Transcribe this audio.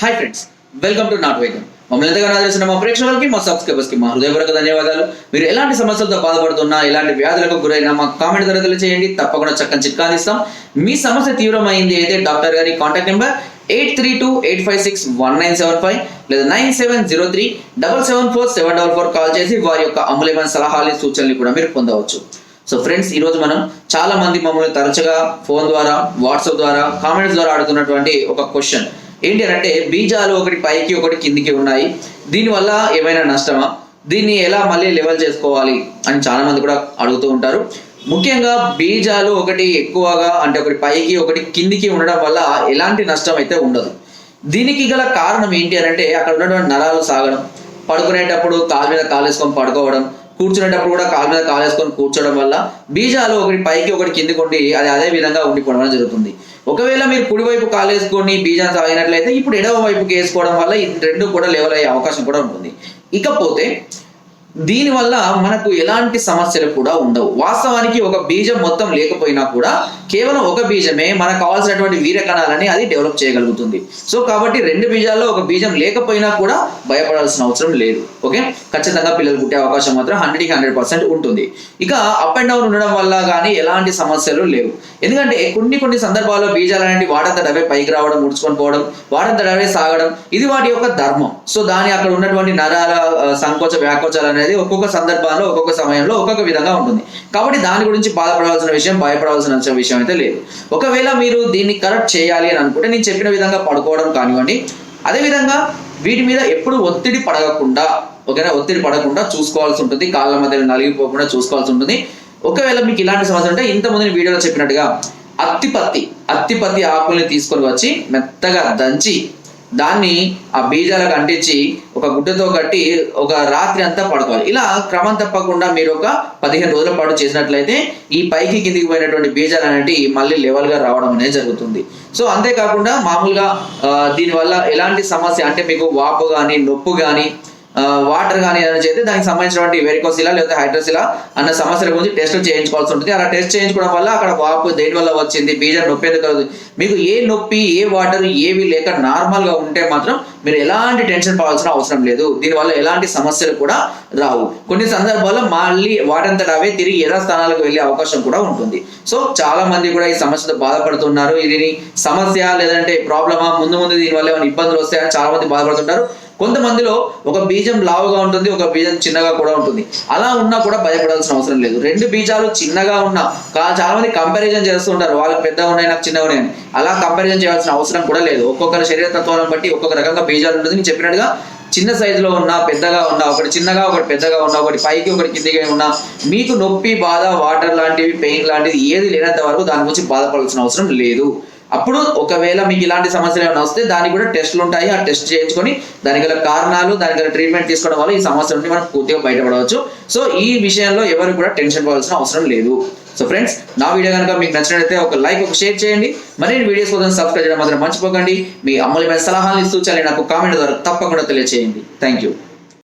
Hi friends welcome to నాట్ వైద్యం మమ్మల్ని ఎంతగా ఆదరిస్తున్న మా ప్రేక్షకులకి మా సబ్స్క్రైబర్స్కి మా హృదయపూర్వక ధన్యవాదాలు. మీరు ఎలాంటి సమస్యలతో బాధపడుతున్నా ఎలాంటి వ్యాధులకు గురైనా మా కామెంట్ ద్వారా తెలియజేయండి తప్పకుండా చక్కని చిట్కా అందిస్తాం మీ సమస్య తీవ్రమైంది అయితే డాక్టర్ గారి contact number eight three two eight five six one nine seven five లేదా nine seven zero three double seven four seven double four call చేసి వారి యొక్క అమూల్యమైన సలహాలు సూచనలు కూడా మీరు పొందవచ్చు. సో ఫ్రెండ్స్ ఈ రోజు మనం చాలా మంది మమ్మల్ని తరచుగా ఫోన్ ద్వారా వాట్సాప్ ద్వారా కామెంట్స్ ద్వారా అడుగుతున్నటువంటి ఒక క్వశ్చన్ ఏంటి అని అంటే బీజాలు ఒకటి పైకి ఒకటి కిందికి ఉన్నాయి. దీనివల్ల ఏమైనా నష్టమా? దీన్ని ఎలా మళ్ళీ లెవెల్ చేసుకోవాలి అని చాలా మంది కూడా అడుగుతూ ఉంటారు. ముఖ్యంగా బీజాలు ఒకటి ఎక్కువగా అంటే ఒకటి పైకి ఒకటి కిందికి ఉండడం వల్ల ఎలాంటి నష్టం అయితే ఉండదు. దీనికి గల కారణం ఏంటి అని అంటే అక్కడ ఉన్నటువంటి నరాలు సాగడం పడుకునేటప్పుడు కాలు మీద కాలు వేసుకొని పడుకోవడం కూర్చునేటప్పుడు కూడా కాలు మీద కాలు వేసుకొని కూర్చోవడం వల్ల బీజాలు ఒకటి పైకి ఒకటి కిందికి ఉండి అది అదే విధంగా ఉండిపోవడం జరుగుతుంది. ఒకవేళ మీరు కుడివైపు కాలు వేసుకొని బీజాన్ని సాగినట్లయితే ఇప్పుడు ఎడవ వైపుకి వేసుకోవడం వల్ల ఈ రెండు కూడా లెవెల్ అయ్యే అవకాశం కూడా ఉంటుంది. ఇకపోతే దీనివల్ల మనకు ఎలాంటి సమస్యలు కూడా ఉండవు. వాస్తవానికి ఒక బీజం మొత్తం లేకపోయినా కూడా కేవలం ఒక బీజమే మనకు కావాల్సినటువంటి వీర కణాలని అది డెవలప్ చేయగలుగుతుంది. సో కాబట్టి రెండు బీజాల్లో ఒక బీజం లేకపోయినా కూడా భయపడాల్సిన అవసరం లేదు. ఓకే? ఖచ్చితంగా పిల్లలు పుట్టే అవకాశం మాత్రం హండ్రెడ్కి హండ్రెడ్ పర్సెంట్ ఉంటుంది. ఇక అప్ అండ్ డౌన్ ఉండడం వల్ల కానీ ఎలాంటి సమస్యలు లేవు. ఎందుకంటే కొన్ని కొన్ని సందర్భాల్లో బీజాలు అనేవి వాటంతట డబ్బే పైకి రావడం ముడుచుకొని పోవడం వాటంతట డబ్బే సాగడం ఇది వాటి యొక్క ధర్మం. సో దాని అక్కడ ఉన్నటువంటి నరాల సంకోచ వ్యాకోచాలు అనేది ఒక్కొక్క సందర్భంలో ఒక్కొక్క సమయంలో ఒక్కొక్క విధంగా ఉంటుంది. కాబట్టి దాని గురించి బాధపడాల్సిన విషయం భయపడాల్సిన విషయం అయితే లేదు. ఒకవేళ మీరు దీన్ని కరెక్ట్ చేయాలి అని అనుకుంటే నేను చెప్పిన విధంగా పడుకోవడం కానివ్వండి. అదేవిధంగా వీటి మీద ఎప్పుడు ఒత్తిడి పడకుండా ఒకవేళ ఒత్తిడి పడకుండా చూసుకోవాల్సి ఉంటుంది. కాళ్ళ మధ్య నలిగిపోకుండా చూసుకోవాల్సి ఉంటుంది. ఒకవేళ మీకు ఇలాంటి సమస్య ఉంటే ఇంతకుముందు నేను వీడియోలో చెప్పినట్టుగా అత్తిపత్తి అత్తిపత్తి ఆకుల్ని తీసుకొని వచ్చి మెత్తగా దంచి దాన్ని ఆ బీజాలకు అంటించి ఒక గుడ్డతో కట్టి ఒక రాత్రి అంతా పడుకోవాలి. ఇలా క్రమం తప్పకుండా మీరు ఒక పదిహేను రోజుల పాటు చేసినట్లయితే ఈ పైకి కిందికి పోయినటువంటి బీజాలు అనేవి మళ్ళీ లెవెల్గా రావడం అనేది జరుగుతుంది. సో అంతేకాకుండా మామూలుగా దీనివల్ల ఎలాంటి సమస్య అంటే మీకు వాపు కానీ నొప్పు కానీ వాటర్ కానీ ఏదైనా చేస్తే దానికి సంబంధించినటువంటి వెరికోసిలా లేకపోతే హైడ్రోసిలా అన్న సమస్యల గురించి టెస్ట్ చేయించుకోవాల్సి ఉంటుంది. అలా టెస్ట్ చేయించుకోవడం వల్ల అక్కడ వాపు దేని వల్ల వచ్చింది బీజం నొప్పి ఎందుకు కలుగుతుంది? మీకు ఏ నొప్పి ఏ వాటర్ ఏవి లేక నార్మల్గా ఉంటే మాత్రం మీరు ఎలాంటి టెన్షన్ పడాల్సిన అవసరం లేదు. దీనివల్ల ఎలాంటి సమస్యలు కూడా రావు. కొన్ని సందర్భాల్లో మళ్ళీ వాటంతట అవే తిరిగి ఎర్ర స్థానాలకు వెళ్ళే అవకాశం కూడా ఉంటుంది. సో చాలా మంది కూడా ఈ సమస్యతో బాధపడుతున్నారు. ఇది సమస్య లేదంటే ప్రాబ్లమా? ముందు ముందు దీనివల్ల ఏమైనా ఇబ్బందులు వస్తాయని చాలా మంది బాధపడుతుంటారు. కొంతమందిలో ఒక బీజం లావుగా ఉంటుంది ఒక బీజం చిన్నగా కూడా ఉంటుంది. అలా ఉన్నా కూడా భయపడాల్సిన అవసరం లేదు. రెండు బీజాలు చిన్నగా ఉన్నా చాలా మంది కంపారిజన్ చేస్తుంటారు. వాళ్ళు పెద్దగా ఉన్నాయి నాకు చిన్నగా ఉన్నాయి అలా కంపారిజన్ చేయాల్సిన అవసరం కూడా లేదు. ఒక్కొక్కరి శరీర తత్వాలను బట్టి ఒక్కొక్క రకంగా బీజాలు ఉంటుంది. నేను చెప్పినట్టుగా చిన్న సైజులో ఉన్న పెద్దగా ఉన్న ఒకటి చిన్నగా ఒకటి పెద్దగా ఉన్న ఒకటి పైకి ఒకటి కిందికి ఉన్న మీకు నొప్పి బాధ వాటర్ లాంటివి పెయిన్ లాంటివి ఏది లేనంత వరకు దాని గురించి బాధపడాల్సిన అవసరం లేదు. అప్పుడు ఒకవేళ మీకు ఇలాంటి సమస్యలు ఏమైనా వస్తే దానికి కూడా టెస్టులు ఉంటాయి. ఆ టెస్ట్ చేయించుకొని దానికి గల కారణాలు దానికి గల ట్రీట్మెంట్ తీసుకోవడం వల్ల ఈ సమస్య నుండి మనం పూర్తిగా బయటపడవచ్చు. సో ఈ విషయంలో ఎవరు కూడా టెన్షన్ పడాల్సిన అవసరం లేదు. సో ఫ్రెండ్స్ నా వీడియో కనుక మీకు నచ్చినట్లయితే ఒక లైక్ ఒక షేర్ చేయండి. మరిన్ని వీడియోస్ కోసం సబ్స్క్రైబ్ చేయడం మాత్రం మర్చిపోకండి. మీ అమూల్యమైన సలహాలు సూచనలు నాకు కామెంట్ ద్వారా తప్పకుండా తెలియజేయండి థ్యాంక్ యూ.